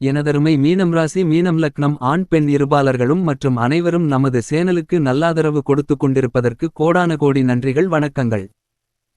எனதருமை மீனம் ராசி மீனம் லக்னம் ஆண் பெண் இருபாலர்களும் மற்றும் அனைவரும் நமது சேனலுக்கு நல்லாதரவு கொடுத்து கொண்டிருப்பதற்கு கோடான கோடி நன்றிகள் வணக்கங்கள்.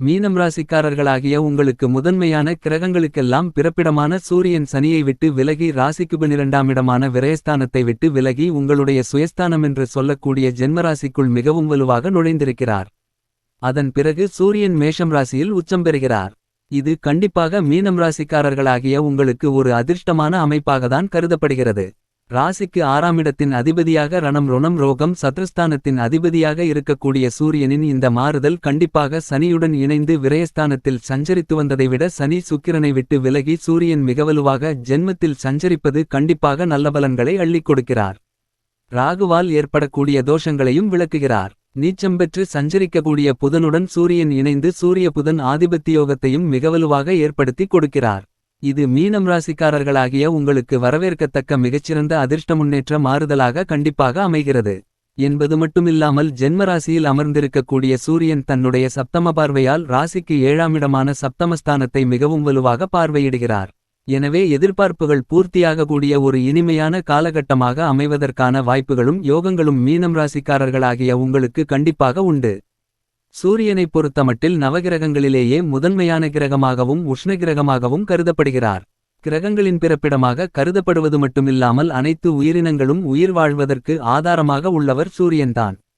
மீனம் ராசிக்காரர்களாகிய உங்களுக்கு முதன்மையான கிரகங்களுக்கெல்லாம் பிறப்பிடமான சூரியன் சனியை விட்டு விலகி ராசிக்கு பனிரெண்டாம் இடமான விரயஸ்தானத்தை விட்டு விலகி உங்களுடைய சுயஸ்தானம் என்று சொல்லக்கூடிய ஜென்மராசிக்குள் மிகவும் வலுவாக நுழைந்திருக்கிறார். அதன் பிறகு சூரியன் மேஷம் ராசியில் உச்சம் பெறுகிறார். இது கண்டிப்பாக மீனம் ராசிக்காரர்களாகிய உங்களுக்கு ஒரு அதிர்ஷ்டமான அமைப்பாகத்தான் கருதப்படுகிறது. ராசிக்கு ஆறாம் இடத்தின் அதிபதியாக ரணம் ருணம் ரோகம் சத்ருஸ்தானத்தின் அதிபதியாக இருக்கக்கூடிய சூரியனின் இந்த மாறுதல் கண்டிப்பாக சனியுடன் இணைந்து விரயஸ்தானத்தில் சஞ்சரித்து வந்ததை விட சனி சுக்கிரனை விட்டு விலகி சூரியன் மிகவலுவாக ஜென்மத்தில் சஞ்சரிப்பது கண்டிப்பாக நல்ல பலன்களை அள்ளிக் கொடுக்கிறார். ராகுவால் ஏற்படக்கூடிய தோஷங்களையும் விளக்குகிறார். நீச்சம் பெற்று சஞ்சரிக்கக்கூடிய புதனுடன் சூரியன் இணைந்து சூரிய புதன் ஆதிபத்தியோகத்தையும் மிகவலுவாக ஏற்படுத்தி கொடுக்கிறார். இது மீனம் ராசிக்காரர்களாகிய உங்களுக்கு வரவேற்கத்தக்க மிகச்சிறந்த அதிர்ஷ்ட முன்னேற்ற மாறுதலாக கண்டிப்பாக அமைகிறது. என்பது மட்டுமில்லாமல் ஜென்மராசியில் அமர்ந்திருக்கக்கூடிய சூரியன் தன்னுடைய சப்தம பார்வையால் ராசிக்கு ஏழாம் இடமான சப்தமஸ்தானத்தை மிகவும் வலுவாக பார்வையிடுகிறார். எனவே எதிர்பார்ப்புகள் பூர்த்தியாகக்கூடிய ஒரு இனிமையான காலகட்டமாக அமைவதற்கான வாய்ப்புகளும் யோகங்களும் மீனம் ராசிக்காரர்களாகிய உங்களுக்கு கண்டிப்பாக உண்டு. சூரியனைப் பொறுத்தமட்டில் நவகிரகங்களிலேயே முதன்மையான கிரகமாகவும் உஷ்ண கிரகமாகவும் கருதப்படுகிறார். கிரகங்களின் பிறப்பிடமாக கருதப்படுவது மட்டுமில்லாமல் அனைத்து உயிரினங்களும் உயிர் வாழ்வதற்கு ஆதாரமாக உள்ளவர் சூரியன்தான்.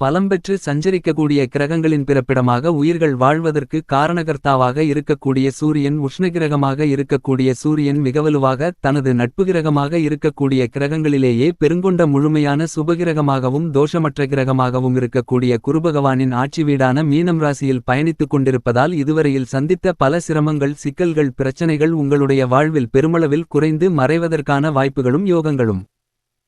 பலம் பெற்று சஞ்சரிக்கக்கூடிய கிரகங்களின் பிறப்பிடமாக உயிர்கள் வாழ்வதற்கு காரணகர்த்தாவாக இருக்கக்கூடிய சூரியன் உஷ்ணகிரகமாக இருக்கக்கூடிய சூரியன் மிகவலுவாக தனது நட்பு கிரகமாக இருக்கக்கூடிய கிரகங்களிலேயே பெருங்கொண்ட முழுமையான சுபகிரகமாகவும் தோஷமற்ற கிரகமாகவும் இருக்கக்கூடிய குருபகவானின் ஆட்சி வீடான மீனம் ராசியில் பயணித்துக் கொண்டிருப்பதால் இதுவரையில் சந்தித்த பல சிரமங்கள் சிக்கல்கள் பிரச்சனைகள் உங்களுடைய வாழ்வில் பெருமளவில் குறைந்து மறைவதற்கான வாய்ப்புகளும் யோகங்களும்.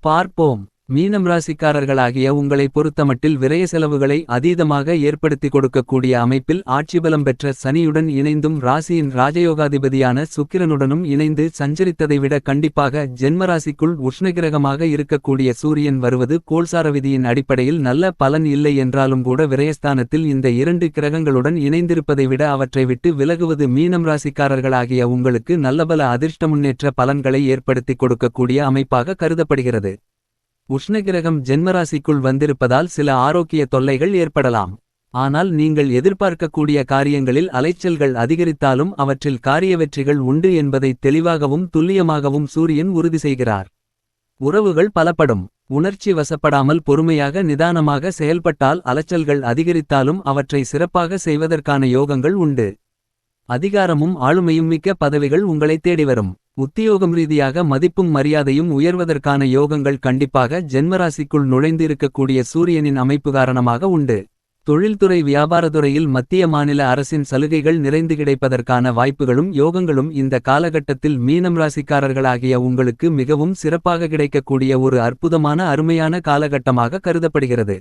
பார்ப்போம். மீனம் ராசிக்காரர்களாகிய உங்களை பொறுத்தமட்டில் விரய செலவுகளை அதீதமாக ஏற்படுத்தி கொடுக்கக்கூடிய அமைப்பில் ஆட்சிபலம் பெற்ற சனியுடன் இணைந்தும் ராசியின் ராஜயோகாதிபதியான சுக்கிரனுடனும் இணைந்து சஞ்சரித்ததை விட கண்டிப்பாக ஜென்மராசிக்குள் உஷ்ணகிரகமாக இருக்கக்கூடிய சூரியன் வருவது கோல்சார விதியின் அடிப்படையில் நல்ல பலன் இல்லை என்றாலும் கூட விரயஸ்தானத்தில் இந்த இரண்டு கிரகங்களுடன் இணைந்திருப்பதை விட அவற்றை விட்டு விலகுவது மீனம் ராசிக்காரர்களாகிய உங்களுக்கு நல்லபல அதிர்ஷ்ட முன்னேற்ற பலன்களை ஏற்படுத்தி கொடுக்கக்கூடிய அமைப்பாக கருதப்படுகிறது. உஷ்ணகிரகம் ஜென்மராசிக்குள் வந்திருப்பதால் சில ஆரோக்கிய தொல்லைகள் ஏற்படலாம். ஆனால் நீங்கள் எதிர்பார்க்கக்கூடிய காரியங்களில் அலைச்சல்கள் அதிகரித்தாலும் அவற்றில் காரிய வெற்றிகள் உண்டு என்பதை தெளிவாகவும் துல்லியமாகவும் சூரியன் உறுதி செய்கிறார். உறவுகள் பலப்படும். உணர்ச்சி வசப்படாமல் பொறுமையாக நிதானமாக செயல்பட்டால் அலைச்சல்கள் அதிகரித்தாலும் அவற்றை சிறப்பாக செய்வதற்கான யோகங்கள் உண்டு. அதிகாரமும் ஆளுமையும் மிக்க பதவிகள் உங்களை தேடி வரும். உத்தியோகம் ரீதியாக மதிப்பும் மரியாதையும் உயர்வதற்கான யோகங்கள் கண்டிப்பாக ஜென்மராசிக்குள் நுழைந்து இருக்கக்கூடிய சூரியனின் அமைப்பு காரணமாக உண்டு. தொழில்துறை வியாபாரத்துறையில் மத்திய மாநில அரசின் சலுகைகள் நிறைந்து கிடைப்பதற்கான வாய்ப்புகளும் யோகங்களும் இந்த காலகட்டத்தில் மீனம் ராசிக்காரர்களாகிய உங்களுக்கு மிகவும் சிறப்பாக கிடைக்கக்கூடிய ஒரு அற்புதமான அருமையான காலகட்டமாக கருதப்படுகிறது.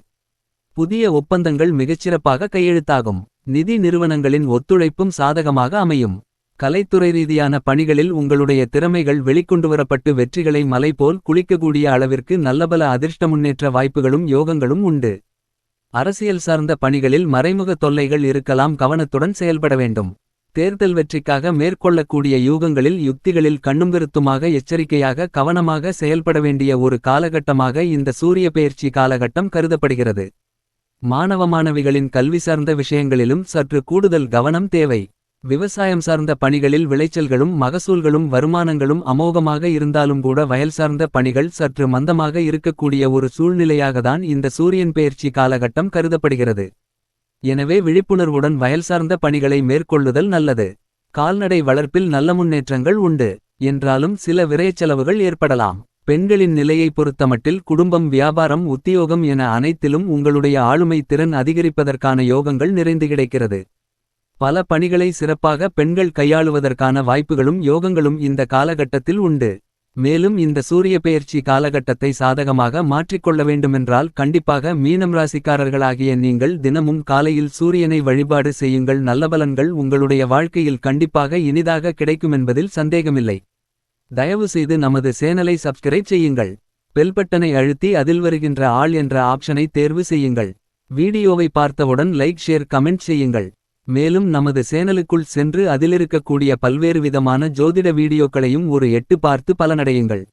புதிய ஒப்பந்தங்கள் மிகச்சிறப்பாக கையெழுத்தாகும். நிதி நிறுவனங்களின் ஒத்துழைப்பும் சாதகமாக அமையும். கலைத்துறை ரீதியான பணிகளில் உங்களுடைய திறமைகள் வெளிக்கொண்டுவரப்பட்டு வெற்றிகளை மலை போல் குளிக்கக்கூடிய அளவிற்கு நல்லபல அதிர்ஷ்ட முன்னேற்ற வாய்ப்புகளும் யோகங்களும் உண்டு. அரசியல் சார்ந்த பணிகளில் மறைமுக தொல்லைகள் இருக்கலாம் கவனத்துடன் செயல்பட வேண்டும். தேர்தல் வெற்றிக்காக மேற்கொள்ளக்கூடிய யூகங்களில் யுக்திகளில் கண்ணுங்கருத்துமாக எச்சரிக்கையாக கவனமாக செயல்பட வேண்டிய ஒரு காலகட்டமாக இந்த சூரிய பெயர்ச்சி காலகட்டம் கருதப்படுகிறது. மாணவ மாணவிகளின் கல்வி சார்ந்த விஷயங்களிலும் சற்று கூடுதல் கவனம் தேவை. விவசாயம் சார்ந்த பணிகளில் விளைச்சல்களும் மகசூல்களும் வருமானங்களும் அமோகமாக இருந்தாலும் கூட வயல் சார்ந்த பணிகள் சற்று மந்தமாக இருக்கக்கூடிய ஒரு சூழ்நிலையாகத்தான் இந்த சூரியன் பெயர்ச்சி காலகட்டம் கருதப்படுகிறது. எனவே விழிப்புணர்வுடன் வயல் சார்ந்த பணிகளை மேற்கொள்ளுதல் நல்லது. கால்நடை வளர்ப்பில் நல்ல முன்னேற்றங்கள் உண்டு. என்றாலும் சில விரயச்செலவுகள் ஏற்படலாம். பெண்களின் நிலையை பொறுத்தமட்டில் குடும்பம் வியாபாரம் உத்தியோகம் என அனைத்திலும் உங்களுடைய ஆளுமை திறன் அதிகரிப்பதற்கான யோகங்கள் நிறைந்து கிடைக்கிறது. பல பணிகளை சிறப்பாக பெண்கள் கையாளுவதற்கான வாய்ப்புகளும் யோகங்களும் இந்த காலகட்டத்தில் உண்டு. மேலும் இந்த சூரிய பெயர்ச்சி காலகட்டத்தை சாதகமாக மாற்றிக்கொள்ள வேண்டுமென்றால் கண்டிப்பாக மீனம் ராசிக்காரர்களாகிய நீங்கள் தினமும் காலையில் சூரியனை வழிபாடு செய்யுங்கள். நல்லபலன்கள் உங்களுடைய வாழ்க்கையில் கண்டிப்பாக இனிதாக கிடைக்குமென்பதில் சந்தேகமில்லை. தயவு செய்து நமது சேனலை சப்ஸ்கிரைப் செய்யுங்கள். பெல்பட்டனை அழுத்தி அதில் வருகின்ற ஆள் என்ற ஆப்ஷனை தேர்வு செய்யுங்கள். வீடியோவை பார்த்தவுடன் லைக் ஷேர் கமெண்ட் செய்யுங்கள். மேலும் நமது சேனலுக்குள் சென்று அதிலிருக்கக்கூடிய பல்வேறு விதமான ஜோதிட வீடியோக்களையும் ஒரு எட்டு பார்த்து பலனடையுங்கள்.